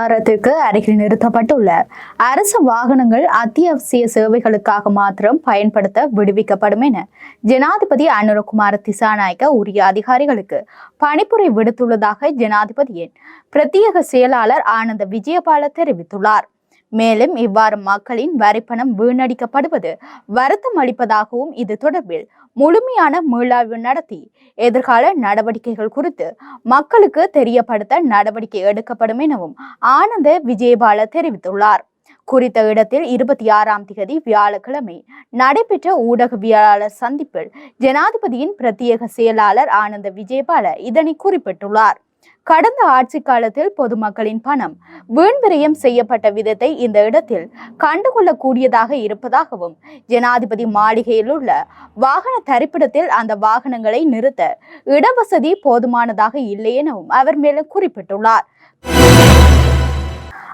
முகத்துவாரத்திற்கு அருகில் நிறுத்தப்பட்டுள்ள. அரசு வாகனங்கள் அத்தியாவசிய சேவைகளுக்காக மாத்திரம் பயன்படுத்த விடுவிக்கப்படும் என ஜனாதிபதி அனுரகுமார திசாநாயக்க உரிய அதிகாரிகளுக்கு பணிப்புரை விடுத்துள்ளதாக ஜனாதிபதியின் பிரத்யேக செயலாளர் ஆனந்த விஜயபால தெரிவித்துள்ளார். மேலும் இவ்வாறு மக்களின் வரிப்பணம் வீணடிக்கப்படுவது வருத்தம் அளிப்பதாகவும் இது தொடர்பில் முழுமையான மீளாய்வு நடத்தி எதிர்கால நடவடிக்கைகள் குறித்து மக்களுக்கு தெரியப்படுத்த நடவடிக்கை எடுக்கப்படும் எனவும் ஆனந்த விஜயபால தெரிவித்துள்ளார். குறித்த இடத்தில் இருபத்தி ஆறாம் தேதி வியாழக்கிழமை நடைபெற்ற ஊடகவியலாளர் சந்திப்பில் ஜனாதிபதியின் பிரத்யேக செயலாளர் ஆனந்த விஜயபால இதனை குறிப்பிட்டுள்ளார். கடந்த ஆட்சி காலத்தில் பொதுமக்களின் பணம் வீண் விரயம் செய்யப்பட்ட விதத்தை இந்த இடத்தில் கண்டுகொள்ளக்கூடியதாக இருப்பதாகவும் ஜனாதிபதி மாளிகையில் உள்ள வாகன தரிப்பிடத்தில் அந்த வாகனங்களை நிறுத்த இடவசதி போதுமானதாக இல்லை எனவும் அவர் மேலும் குறிப்பிட்டுள்ளார்.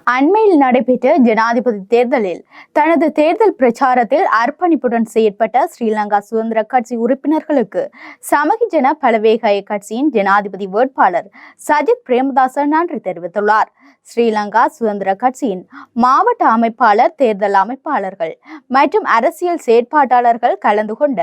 அண்மையில் நடைபெற்ற ஜனாதிபதி தேர்தலில் தனது தேர்தல் பிரச்சாரத்தில் அர்ப்பணிப்புடன் செயற்பட்ட ஸ்ரீலங்கா சுதந்திர கட்சி உறுப்பினர்களுக்கு சமகிஜன பலவேகாய கட்சியின் ஜனாதிபதி வேட்பாளர் சஜித் பிரேமதாச நன்றி தெரிவித்துள்ளார். ஸ்ரீலங்கா சுதந்திர கட்சியின் மாவட்ட அமைப்பாளர் தேர்தல் அமைப்பாளர்கள் மற்றும் அரசியல் செயற்பாட்டாளர்கள் கலந்து கொண்ட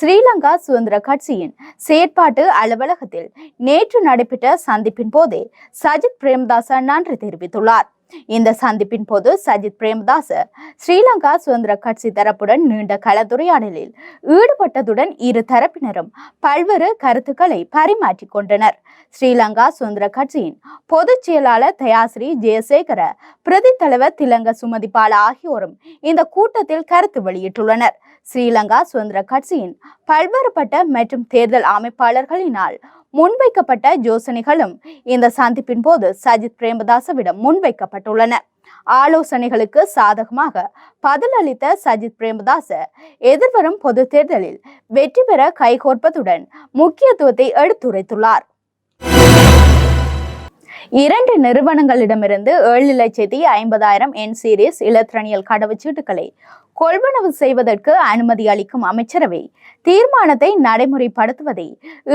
ஸ்ரீலங்கா சுதந்திர கட்சியின் செயற்பாட்டு அலுவலகத்தில் நேற்று நடைபெற்ற சந்திப்பின் போதே சஜித் பிரேமதாச நன்றி தெரிவித்துள்ளார். இந்த சந்திப்பின் போது சஜித் பிரேமதாஸ் ஸ்ரீலங்கா சுதந்திர கட்சி தரப்புடன் நீண்ட கலந்துரையாடலில் ஈடுபட்டதுடன் இரு தரப்பினரும் பல்வேறு கருத்துக்களை பரிமாற்றிக் கொண்டனர். ஸ்ரீலங்கா சுதந்திர கட்சியின் பொதுச் செயலாளர் தயாஸ்ரீ ஜெயசேகர பிரதி தலைவர் திலங்க சுமதிபால ஆகியோரும் இந்த கூட்டத்தில் கருத்து வெளியிட்டுள்ளனர். ஸ்ரீலங்கா சுதந்திர கட்சியின் பல்வேறுபட்ட மற்றும் தேர்தல் அமைப்பாளர்களினால் முன்வைக்கப்பட்ட யோசனைகளும் இந்த சந்திப்பின் போது சஜித் பிரேமதாசவிடம் முன்வைக்கப்பட்டுள்ளன. ஆலோசனைகளுக்கு சாதகமாக பதிலளித்த சஜித் பிரேமதாச எதிர்வரும் பொது தேர்தலில் வெற்றி பெற கைகோர்ப்பதுடன் முக்கியத்துவத்தை எடுத்துரைத்துள்ளார். இரண்டு நிறுவனங்களிடமிருந்து ஏழு லட்சத்தி ஐம்பதாயிரம் என் சீரிஸ் இலத்திரனியல் கடவுச்சீட்டுகளை கொள்வனவு செய்வதற்கு அனுமதி அளிக்கும் அமைச்சரவை தீர்மானத்தை நடைமுறைப்படுத்துவதை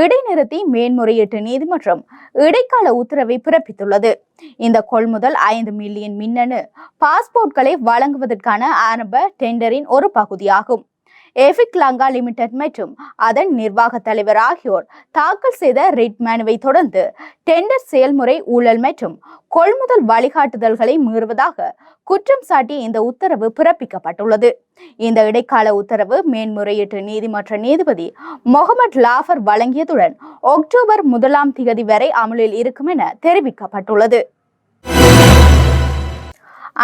இடைநிறுத்தி மேன்முறையீட்டு நீதிமன்றம் இடைக்கால உத்தரவை பிறப்பித்துள்ளது. இந்த கொள்முதல் ஐந்து மில்லியன் மின்னணு பாஸ்போர்ட்களை வழங்குவதற்கான ஆரம்ப டெண்டரின் ஒரு பகுதியாகும். எஃபிக் லங்கா லிமிடெட் மற்றும் அதன் நிர்வாக தலைவர் ஆகியோர் தாக்கல் செய்த ரிட் மனுவை தொடர்ந்து டெண்டர் செயல்முறை ஊழல் மற்றும் கொள்முதல் வழிகாட்டுதல்களை மீறுவதாக குற்றம் சாட்டி இந்த உத்தரவு பிறப்பிக்கப்பட்டுள்ளது. இந்த இடைக்கால உத்தரவு மேன்முறையீட்டு நீதிமன்ற நீதிபதி முகமது லாஃபர் வழங்கியதுடன் அக்டோபர் முதலாம் தேதி வரை அமலில் இருக்கும் என தெரிவிக்கப்பட்டுள்ளது.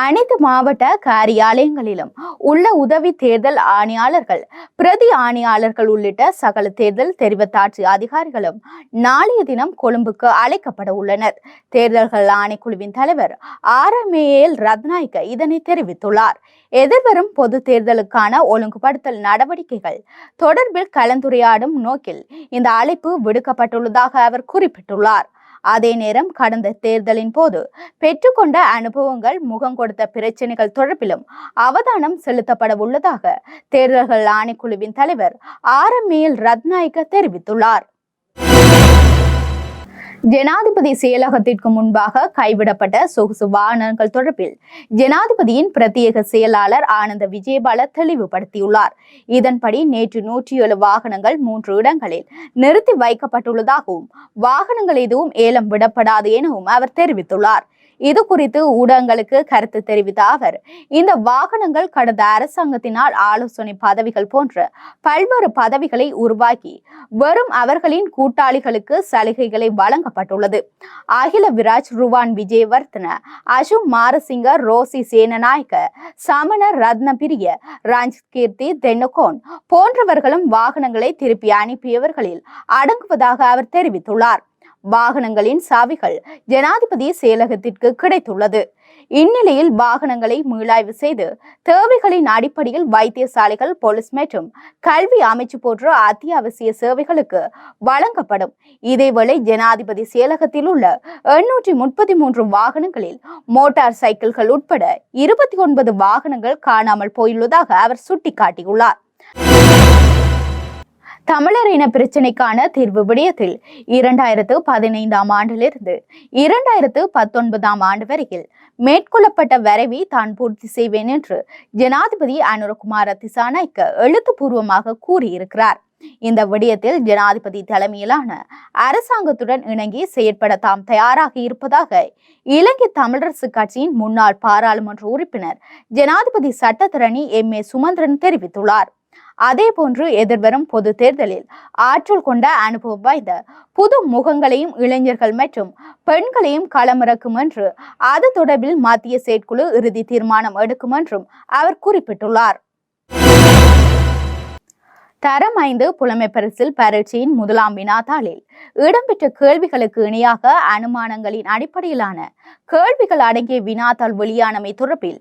அனைத்து மாவட்ட காரியாலயங்களிலும் உள்ள உதவி தேர்தல் ஆணையாளர்கள் பிரதி ஆணையாளர்கள் உள்ளிட்ட சகல தேர்தல் தெரிவத்தாட்சி அதிகாரிகளும் நாளைய தினம் கொழும்புக்கு அழைக்கப்பட உள்ளனர். தேர்தல்கள் ஆணைக்குழுவின் தலைவர் ஆர் எம் ஏஎல் ரத்நாயக்க இதனை தெரிவித்துள்ளார். எதிர்வரும் பொது தேர்தலுக்கான ஒழுங்குபடுத்தல் நடவடிக்கைகள் தொடர்பில் கலந்துரையாடும் நோக்கில் இந்த அழைப்பு விடுக்கப்பட்டுள்ளதாக அவர் குறிப்பிட்டுள்ளார். அதே நேரம் கடந்த தேர்தலின் போது பெற்றுக்கொண்ட அனுபவங்கள் முகம் கொடுத்த பிரச்சனைகள் தொடர்பிலும் அவதானம் செலுத்தப்பட உள்ளதாக தேர்தல்கள் ஆணைக்குழுவின் தலைவர் ஆர் எம் ஏல் ரத்நாயக்க தெரிவித்துள்ளார். ஜனாதிபதி செயலகத்திற்கு முன்பாக கைவிடப்பட்ட சொகுசு வாகனங்கள் தொடர்பில் ஜனாதிபதியின் பிரத்யேக செயலாளர் ஆனந்த விஜயபால தெளிவுபடுத்தியுள்ளார். இதன்படி நேற்று நூற்றி ஏழு வாகனங்கள் மூன்று இடங்களில் நிறுத்தி வைக்கப்பட்டுள்ளதாகவும் வாகனங்கள் எதுவும் ஏலம் விடப்படாது எனவும் அவர் தெரிவித்துள்ளார். இது குறித்து ஊடகங்களுக்கு கருத்து தெரிவித்த அவர் இந்த வாகனங்கள் கடந்த அரசாங்கத்தினால் ஆலோசனை பதவிகள் போன்ற பல்வேறு பதவிகளை உருவாக்கி வரும் அவர்களின் கூட்டாளிகளுக்கு சலுகைகளை வழங்கப்பட்டுள்ளது. அகில விராஜ் ருவான் விஜயவர்த்தன அசு மாரசிங்க ரோசி சேனநாயக்க சமண ரத்னபிரிய ராஞ்ச் கீர்த்தி தென்னகோன் போன்றவர்களும் வாகனங்களை திருப்பி அனுப்பியவர்களில் அடங்குவதாக அவர் தெரிவித்துள்ளார். வாகனங்களின் சாவிகள் ஜனாதிபதி செயலகத்திற்கு கிடைத்துள்ளது. இந்நிலையில் வாகனங்களை மீளாய்வு செய்து தேவைகளின் அடிப்படையில் வைத்தியசாலைகள் போலீஸ் மற்றும் கல்வி அமைச்சு போன்ற அத்தியாவசிய சேவைகளுக்கு வழங்கப்படும். இதேவேளை ஜனாதிபதி செயலகத்தில் உள்ள எண்ணூற்றி முப்பத்தி மூன்று வாகனங்களில் மோட்டார் சைக்கிள்கள் உட்பட இருபத்தி ஒன்பது வாகனங்கள் காணாமல் போயுள்ளதாக அவர் சுட்டிக்காட்டியுள்ளார். தமிழர் இன பிரச்சினைக்கான தீர்வு விடயத்தில் இரண்டாயிரத்து பதினைந்தாம் ஆண்டிலிருந்து இரண்டாயிரத்து பத்தொன்பதாம் ஆண்டு வரையில் மேற்கொள்ளப்பட்ட வரைவை தான் பூர்த்தி செய்வேன் என்று ஜனாதிபதி அனுரகுமார திசாநாய்க்க எழுத்துப்பூர்வமாக கூறியிருக்கிறார். இந்த விடயத்தில் ஜனாதிபதி தலைமையிலான அரசாங்கத்துடன் இணங்கி செயற்பட தாம் தயாராக இருப்பதாக இலங்கை தமிழரசு கட்சியின் முன்னாள் பாராளுமன்ற உறுப்பினர் ஜனாதிபதி சட்டத்தரணி எம் ஏ சுமந்திரன் தெரிவித்துள்ளார். அதே போன்று எதிர்வரும் பொது தேர்தலில் ஆற்றல் கொண்ட அனுபவம் வாய்ந்த புது முகங்களையும் இளைஞர்கள் மற்றும் பெண்களையும் களமிறக்கும் என்று அது தொடர்பில் மத்திய செயற்குழு இறுதி தீர்மானம் எடுக்கும் என்றும் அவர் குறிப்பிட்டுள்ளார். தரம் ஐந்து புலமை பரிசில் பரீட்சையின் முதலாம் வினாத்தாளில். இடம்பெற்ற கேள்விகளுக்கு இணையாக அனுமானங்களின் அடிப்படையிலான கேள்விகள் அடங்கிய வினாத்தாள் வெளியானமை தொடர்பில்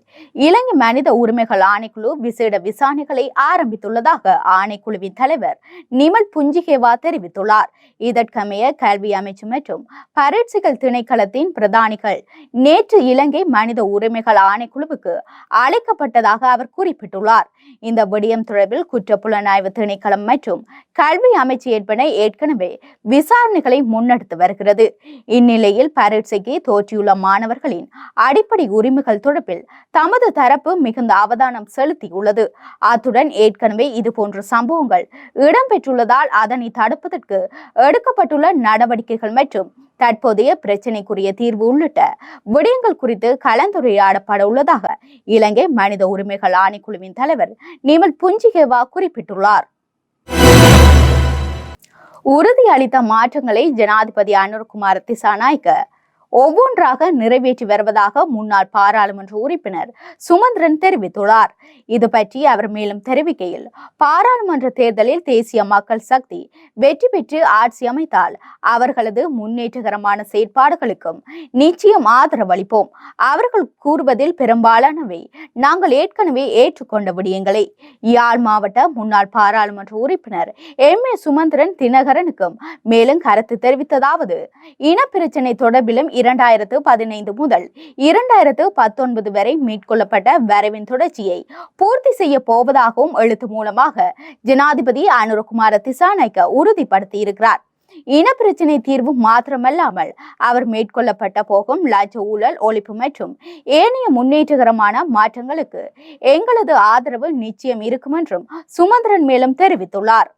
இலங்கை மனித உரிமைகள் ஆணைக்குழு விசேட விசாரணைகளை ஆரம்பித்துள்ளதாக ஆணைக்குழுவின் தலைவர் நிமல் புஞ்சிகேவா தெரிவித்துள்ளார். இதற்கமைய கல்வி அமைச்சு மற்றும் பரீட்சைகள் திணைக்களத்தின் பிரதானிகள் நேற்று இலங்கை மனித உரிமைகள் ஆணைக்குழுவுக்கு அழைக்கப்பட்டதாக அவர் குறிப்பிட்டுள்ளார். இந்த விடயம் தொடர்பில் குற்றப்புலனாய்வு திணைக்களம் மற்றும் கல்வி அமைச்சு என்பன ஏற்கனவே விசாரணைகளை முன்னெடுத்து வருகிறது. இந்நிலையில் பரீட்சைக்கு தோற்றியுள்ள மாணவர்களின் அடிப்படை உரிமைகள் தொடர்பில் தமது தரப்பு மிகுந்த அவதானம் செலுத்தியுள்ளது. அத்துடன் ஏற்கனவே இதுபோன்ற சம்பவங்கள் இடம்பெற்றுள்ளதால் அதனை தடுப்பதற்கு எடுக்கப்பட்டுள்ள நடவடிக்கைகள் மற்றும் தற்போதைய பிரச்சினைக்குரிய தீர்வு உள்ளிட்ட விடயங்கள் குறித்து கலந்துரையாடப்பட உள்ளதாக இலங்கை மனித உரிமைகள் ஆணைக்குழுவின் தலைவர் நிமல் புஞ்சிகேவா குறிப்பிட்டுள்ளார். உறுதியளித்த மாற்றங்களை ஜனாதிபதி அனுர்குமார் திசாநாயக்க ஒவ்வொன்றாக நிறைவேற்றி வருவதாக முன்னாள் பாராளுமன்ற உறுப்பினர் சுமந்திரன் தெரிவித்துள்ளார். இது பற்றி அவர் மேலும் தெரிவிக்கையில் பாராளுமன்ற தேர்தலில் தேசிய மக்கள் சக்தி வெற்றி பெற்று ஆட்சி அமைத்தால் அவர்களது முன்னேற்றகரமான செயற்பாடுகளுக்கும் நிச்சயம் ஆதரவளிப்போம் அவர்கள் கூறுவதில் பெரும்பாலானவை நாங்கள் ஏற்கனவே ஏற்றுக்கொண்ட விடயங்களை. யாழ் மாவட்ட முன்னாள் பாராளுமன்ற உறுப்பினர் எம். ஏ. சுமந்திரன் தினகரனுக்கும் மேலும் கருத்து தெரிவித்ததாவது இன பிரச்சனை தொடர்பிலும் இரண்டாயிரத்து பதினைந்து முதல் இரண்டாயிரத்து பத்தொன்பது வரை மேற்கொள்ளப்பட்ட வரைவின் தொடர்ச்சியை பூர்த்தி செய்ய போவதாகவும் எழுத்து மூலமாக ஜனாதிபதி அனுரகுமார திசாநாயக்க உறுதிப்படுத்தி இருக்கிறார் இனப்பிரச்சினை தீர்வு மாத்திரமல்லாமல் அவர் மேற்கொள்ளப்பட்ட போகும் லஞ்ச ஊழல் ஒழிப்பு மற்றும் ஏனைய முன்னேற்றகரமான மாற்றங்களுக்கு எங்களது ஆதரவு நிச்சயம் இருக்கும் என்றும் சுமந்திரன் மேலும் தெரிவித்துள்ளார்.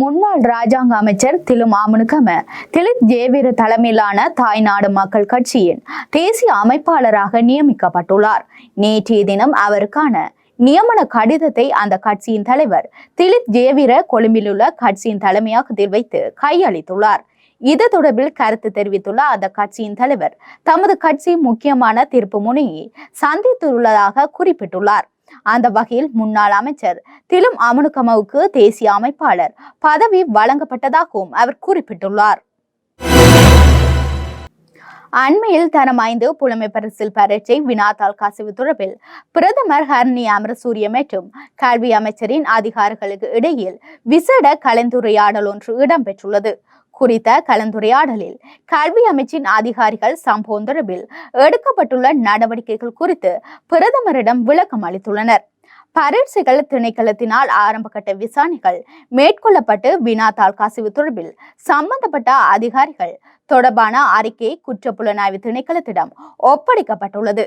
முன்னாள் ராஜாங்க அமைச்சர் திலு மாமுனுகம திலித் ஜேவீர தலைமையிலான தாய்நாடு மக்கள் கட்சியின் தேசிய அமைப்பாளராக நியமிக்கப்பட்டுள்ளார். நேற்றைய தினம் அவருக்கான நியமன கடிதத்தை அந்த கட்சியின் தலைவர் திலித் ஜேவீர கொழும்பில் உள்ள கட்சியின் தலைமையகத்தில் வைத்து கையளித்துள்ளார். இது தொடர்பில் கருத்து தெரிவித்துள்ள அந்த கட்சியின் தலைவர் தமது கட்சி முக்கியமான தீர்ப்பு முனையை சந்தித்துள்ளதாக குறிப்பிட்டுள்ளார். அந்த வகையில் முன்னாள் அமைச்சர் திலும் அமனுகமவுக்கு தேசிய அமைப்பாளர் பதவி வழங்கப்பட்டதாகவும் அவர் குறிப்பிட்டுள்ளார். அண்மையில் தரம் ஐந்து புலமை பரிசில் பரீட்சை வினாத்தால் கசிவு தொடர்பில் பிரதமர் ஹர்னி அமரசூரிய மற்றும் கல்வி அமைச்சரின் அதிகாரிகளுக்கு இடையில் விசேட கலந்துரையாடல் ஒன்று இடம்பெற்றுள்ளது. குறித்த கலந்துரையாடலில் கல்வி அமைச்சின் அதிகாரிகள் சம்பவம் தொடர்பில் எடுக்கப்பட்டுள்ள நடவடிக்கைகள் குறித்து பிரதமரிடம் விளக்கம் அளித்துள்ளனர். பரீட்சைகள் திணைக்களத்தினால் ஆரம்பகட்ட விசாரணைகள் மேற்கொள்ளப்பட்டு வினாத்தாள் கசிவு தொடர்பில் சம்பந்தப்பட்ட அதிகாரிகள் தொடர்பான அறிக்கை குற்றப்புலனாய்வு திணைக்களத்திடம் ஒப்படைக்கப்பட்டுள்ளது.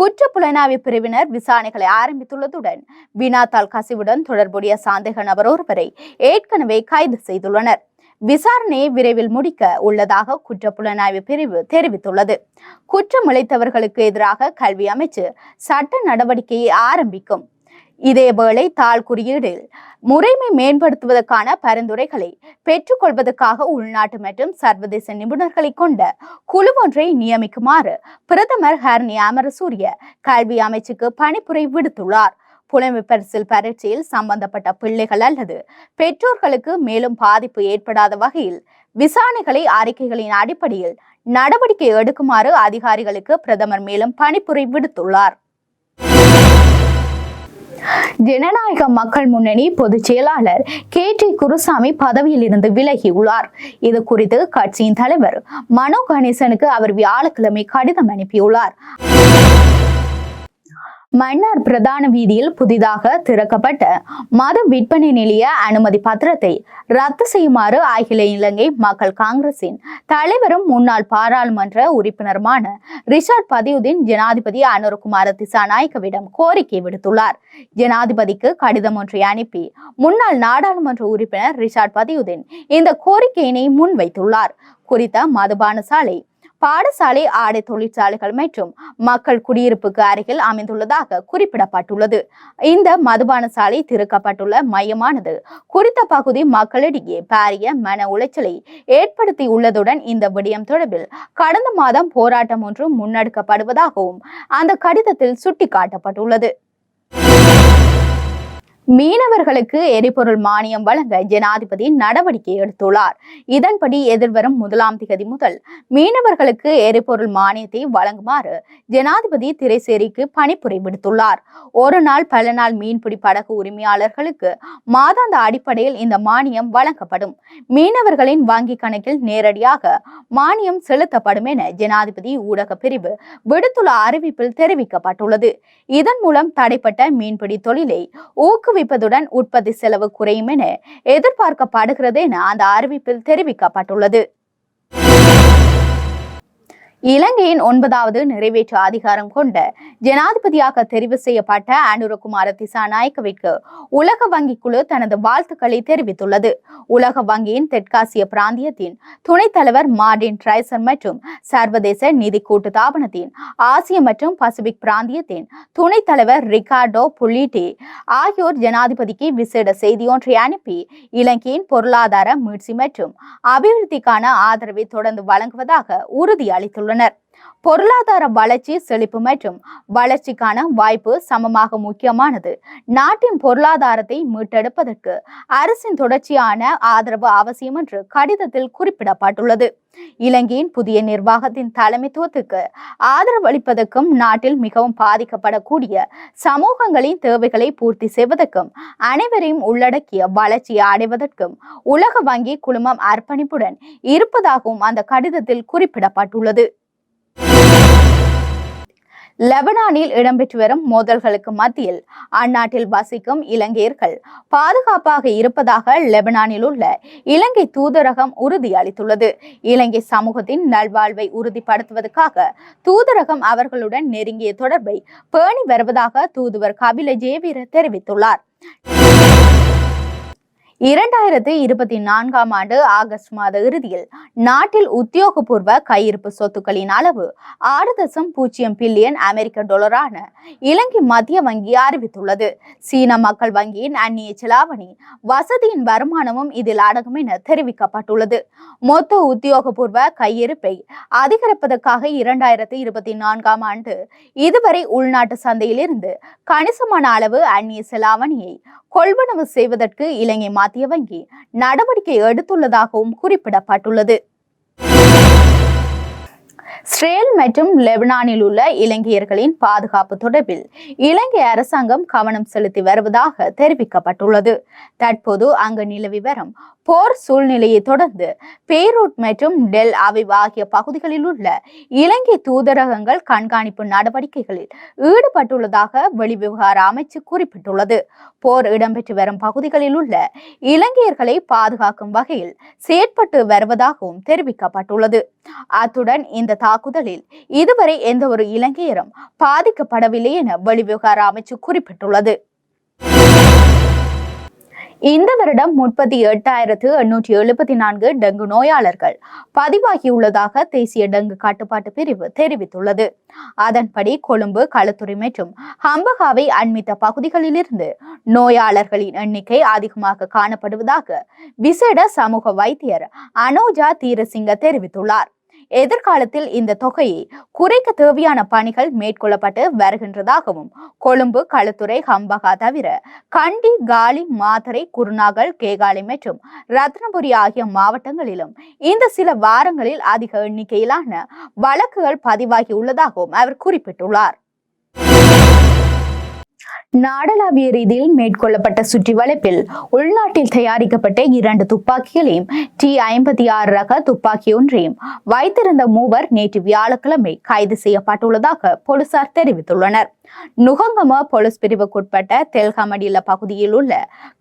குற்றப்புலனாய்வு பிரிவினர் விசாரணைகளை ஆரம்பித்துள்ளதுடன் வினாத்தாள் கசிவுடன் தொடர்புடைய சந்தேக நபர் ஒருவரை ஏற்கனவே கைது செய்துள்ளனர். விசாரணையை விரைவில் முடிக்க உள்ளதாக குற்றப்புலனாய்வு பிரிவு தெரிவித்துள்ளது. குற்றம் இழைத்தவர்களுக்கு எதிராக கல்வி அமைச்சு சட்ட நடவடிக்கையை ஆரம்பிக்கும். இதேவேளை தாழ் குறியீடில் முறைமை மேம்படுத்துவதற்கான பரிந்துரைகளை பெற்றுக்கொள்வதற்காக உள்நாட்டு மற்றும் சர்வதேச நிபுணர்களை கொண்ட குழு ஒன்றை நியமிக்குமாறு பிரதமர் ஹர்னி அமரசூரிய கல்வி அமைச்சுக்கு பணிப்புரை விடுத்துள்ளார். புலமை பரிசில் பரீட்சையில் சம்பந்தப்பட்ட பிள்ளைகள் அல்லது பெற்றோர்களுக்கு மேலும் பாதிப்பு ஏற்படாத வகையில் விசாரணைகளை அறிக்கைகளின் அடிப்படையில் நடவடிக்கை எடுக்குமாறு அதிகாரிகளுக்கு பிரதமர் மேலும் பணிப்புரை விடுத்துள்ளார். ஜனநாயக மக்கள் முன்னணி பொதுச் செயலாளர் கே டி குருசாமி பதவியில் இருந்து விலகியுள்ளார். இது குறித்து கட்சியின் தலைவர் மனோ கணேசனுக்கு அவர் வியாழக்கிழமை கடிதம் அனுப்பியுள்ளார். மன்னார் பிரதான வீதியில் புதிதாக திறக்கப்பட்ட மத விற்பனை நிலைய அனுமதி பத்திரத்தை ரத்து செய்யுமாறு அகில இலங்கை மக்கள் காங்கிரசின் தலைவரும் முன்னாள் பாராளுமன்ற உறுப்பினருமான ரிஷாட் பதியுதீன் ஜனாதிபதி அனுரகுமார திசாநாயக்கவிடம் கோரிக்கை விடுத்துள்ளார். ஜனாதிபதிக்கு கடிதம் ஒன்றை அனுப்பி முன்னாள் நாடாளுமன்ற உறுப்பினர் ரிஷாட் பதியுதீன் இந்த கோரிக்கையினை முன்வைத்துள்ளார். குறித்த மதுபான சாலை பாடசாலை ஆடை தொழிற்சாலைகள் மற்றும் மக்கள் குடியிருப்புக்கு அருகில் அமைந்துள்ளதாக குறிப்பிடப்பட்டுள்ளது. இந்த மதுபான சாலை திறக்கப்பட்டுள்ள மையமானது குறித்த பகுதி மக்களிடையே பாரிய மன உளைச்சலை ஏற்படுத்தி உள்ளதுடன் இந்த விடயம் தொடர்பில் கடந்த மாதம் போராட்டம் ஒன்று முன்னெடுக்கப்படுவதாகவும் அந்த கடிதத்தில் சுட்டிக்காட்டப்பட்டுள்ளது. மீனவர்களுக்கு எரிபொருள் மானியம் வழங்க ஜனாதிபதி நடவடிக்கை எடுத்துள்ளார். இதன்படி எதிர்வரும் முதலாம் திகதி முதல் மீனவர்களுக்கு எரிபொருள் மானியத்தை வழங்குமாறு ஜனாதிபதி திரைசேரிக்கு பணிப்புரை விடுத்துள்ளார். ஒரு நாள் பல நாள் மீன்பிடி படகு உரிமையாளர்களுக்கு மாதாந்த அடிப்படையில் இந்த மானியம் வழங்கப்படும். மீனவர்களின் வங்கி கணக்கில் நேரடியாக மானியம் செலுத்தப்படும் என ஜனாதிபதி ஊடக பிரிவு விடுத்துள்ள அறிவிப்பில் தெரிவிக்கப்பட்டுள்ளது. இதன் மூலம் தடைப்பட்ட மீன்பிடி தொழிலை ஊக்கு ஊக்குவிப்பதுடன் உற்பத்தி செலவு குறையும் என எதிர்பார்க்கப்படுகிறது என அந்த அறிவிப்பில் தெரிவிக்கப்பட்டுள்ளது. இலங்கையின் ஒன்பதாவது நிறைவேற்று அதிகாரம் கொண்ட ஜனாதிபதியாக தெரிவு செய்யப்பட்ட அனுரகுமார திசாநாயக்கவிற்கு உலக வங்கி குழு தனது வாழ்த்துக்களை தெரிவித்துள்ளது. உலக வங்கியின் தெற்காசிய பிராந்தியத்தின் துணைத் தலைவர் மார்டின் ட்ரைசர் மற்றும் சர்வதேச நிதி கூட்டு தாபனத்தின் ஆசிய மற்றும் பசிபிக் பிராந்தியத்தின் துணைத் தலைவர் ரிகார்டோ புல்லிட்டி ஆகியோர் ஜனாதிபதிக்கு விசேட செய்தியொன்றை அனுப்பி இலங்கையின் பொருளாதார மீட்சி மற்றும் அபிவிருத்திக்கான ஆதரவை தொடர்ந்து வழங்குவதாக உறுதியளித்துள்ளனர். பொருளாதார வளர்ச்சி செழிப்பு மற்றும் வளர்ச்சிக்கான வாய்ப்பு சமமாக முக்கியமானது. நாட்டின் பொருளாதாரத்தை மீட்டெடுப்பதற்கு அரசின் தொடர்ச்சியான ஆதரவு அவசியம் என்று கடிதத்தில் குறிப்பிடப்பட்டுள்ளது. இலங்கையின் புதிய நிர்வாகத்தின் தலைமைத்துவத்துக்கு ஆதரவளிப்பதற்கும் நாட்டில் மிகவும் பாதிக்கப்படக்கூடிய சமூகங்களின் தேவைகளை பூர்த்தி செய்வதற்கும் அனைவரையும் உள்ளடக்கிய வளர்ச்சியை அடைவதற்கும் உலக வங்கி குழுமம் அர்ப்பணிப்புடன் இருப்பதாகவும் அந்த கடிதத்தில் குறிப்பிடப்பட்டுள்ளது. லெபனானில் இடம்பெற்று வரும் மோதல்களுக்கு மத்தியில் அந்நாட்டில் வசிக்கும் இலங்கையர்கள் பாதுகாப்பாக இருப்பதாக லெபனானில் உள்ள இலங்கை தூதரகம் உறுதியளித்துள்ளது. இலங்கை சமூகத்தின் நல்வாழ்வை உறுதிப்படுத்துவதற்காக தூதரகம் அவர்களுடன் நெருங்கிய தொடர்பை பேணி வருவதாக தூதுவர் கபில ஜேவீர தெரிவித்துள்ளார். இரண்டாயிரத்தி இருபத்தி நான்காம் ஆண்டு ஆகஸ்ட் மாத இறுதியில் நாட்டில் உத்தியோகபூர்வ கையிருப்பு சொத்துக்களின் அளவு ஆறு தசம் பூஜ்ஜியம் பில்லியன் அமெரிக்க டாலரான இலங்கை மத்திய வங்கி அறிவித்துள்ளது. சீன மக்கள் வங்கியின் அந்நிய செலாவணி வசதியின் வருமானமும் இதில் அடங்கும் என தெரிவிக்கப்பட்டுள்ளது. மொத்த உத்தியோகபூர்வ கையிருப்பை அதிகரிப்பதற்காக இரண்டாயிரத்தி இருபத்தி நான்காம் ஆண்டு இதுவரை உள்நாட்டு சந்தையிலிருந்து கணிசமான அளவு அந்நிய செலாவணியை கொள்வனவு செய்வதற்கு இலங்கை மத்திய வங்கி நடவடிக்கை எடுத்துள்ளதாகவும் குறிப்பிடப்பட்டுள்ளது. இஸ்ரேல் மற்றும் லெபனானில் உள்ள இலங்கையர்களின் பாதுகாப்பு தொடர்பில் இலங்கை அரசாங்கம் கவனம் செலுத்தி வருவதாக தெரிவிக்கப்பட்டுள்ளது. தற்போது அங்கு நிலவி வரும் போர் சூழ்நிலையை தொடர்ந்து பேரூட் மற்றும் டெல் அவிவ் ஆகிய பகுதிகளில் உள்ள இலங்கை தூதரகங்கள் கண்காணிப்பு நடவடிக்கைகளில் ஈடுபட்டுள்ளதாக வெளிவிவகார அமைச்சு குறிப்பிட்டுள்ளது. போர் இடம்பெற்று வரும் பகுதிகளில் உள்ள இலங்கையர்களை பாதுகாக்கும் வகையில் செயற்பட்டு வருவதாகவும் தெரிவிக்கப்பட்டுள்ளது. அத்துடன் இந்த தாக்குதலில் இதுவரை எந்த ஒரு இலங்கையரும் பாதிக்கப்படவில்லை என வெளிவிவகார அமைச்சு குறிப்பிட்டுள்ளது. இந்த வருடம் முப்பத்தி எட்டாயிரத்து எண்ணூற்றி எழுபத்தி நான்கு டெங்கு நோயாளர்கள் பதிவாகியுள்ளதாக தேசிய டெங்கு கட்டுப்பாட்டு பிரிவு தெரிவித்துள்ளது. அதன்படி கொழும்பு களத்துறை மற்றும் ஹம்பகாவை அண்மித்த பகுதிகளிலிருந்து நோயாளர்களின் எண்ணிக்கை அதிகமாக காணப்படுவதாக விசேட சமூக வைத்தியர் அனோஜா தீரசிங்க தெரிவித்துள்ளார். எதிர்காலத்தில் இந்த தொகையை குறைக்க தேவையான பணிகள் மேற்கொள்ளப்பட்டு வருகின்றதாகவும் கொழும்பு களுத்துறை ஹம்பகா தவிர கண்டி காலி மாத்தரை குருநாகல் கேகாலை மற்றும் ரத்னபுரி ஆகிய மாவட்டங்களிலும் இந்த சில வாரங்களில் அதிக எண்ணிக்கையிலான வழக்குகள் பதிவாகி உள்ளதாகவும் அவர் குறிப்பிட்டுள்ளார். நாடளாவிய ரீதியில் மேற்கொள்ளப்பட்ட சுற்றி வளைப்பில் உள்நாட்டில் தயாரிக்கப்பட்ட இரண்டு துப்பாக்கிகளையும் டி ஐம்பத்தி ஆறு ரக துப்பாக்கி ஒன்றையும் வைத்திருந்த மூவர் நேற்று வியாழக்கிழமை கைது செய்யப்பட்டுள்ளதாக போலீசார் தெரிவித்துள்ளனர். நுகங்கம போலீஸ் பிரிவுக்குட்பட்ட தெல்கமடில பகுதியில் உள்ள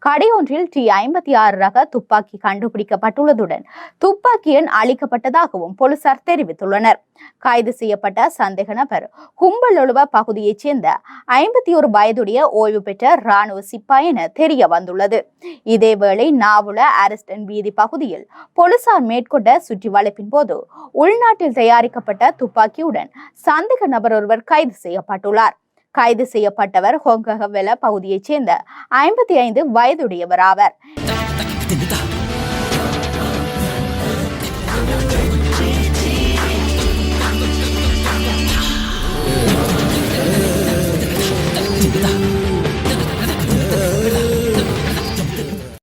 கடையொன்றில் டி ஐம்பத்தி ஆறு ரக துப்பாக்கி கண்டுபிடிக்கப்பட்டுள்ளதுடன் துப்பாக்கி எண் அளிக்கப்பட்டதாகவும் போலீசார் தெரிவித்துள்ளனர். கைது செய்யப்பட்ட சந்தேக நபர் கும்பலொழுவ பகுதியைச் சேர்ந்த ஐம்பத்தி ஒரு வயதுடைய ஓய்வு பெற்ற ராணுவ சிப்பாய் என தெரிய வந்துள்ளது. இதேவேளை நாவுல அரிஸ்டன் வீதி பகுதியில் போலீசார் மேற்கொண்ட சுற்றி வளைப்பின் போது உள்நாட்டில் தயாரிக்கப்பட்ட துப்பாக்கியுடன் சந்தேக நபர் ஒருவர் கைது செய்யப்பட்டுள்ளார். கைது செய்யப்பட்டவர் ஹொங்ககவெல பகுதியைச் சேர்ந்த ஐம்பத்தி ஐந்து வயதுடையவர் ஆவர் Tidak.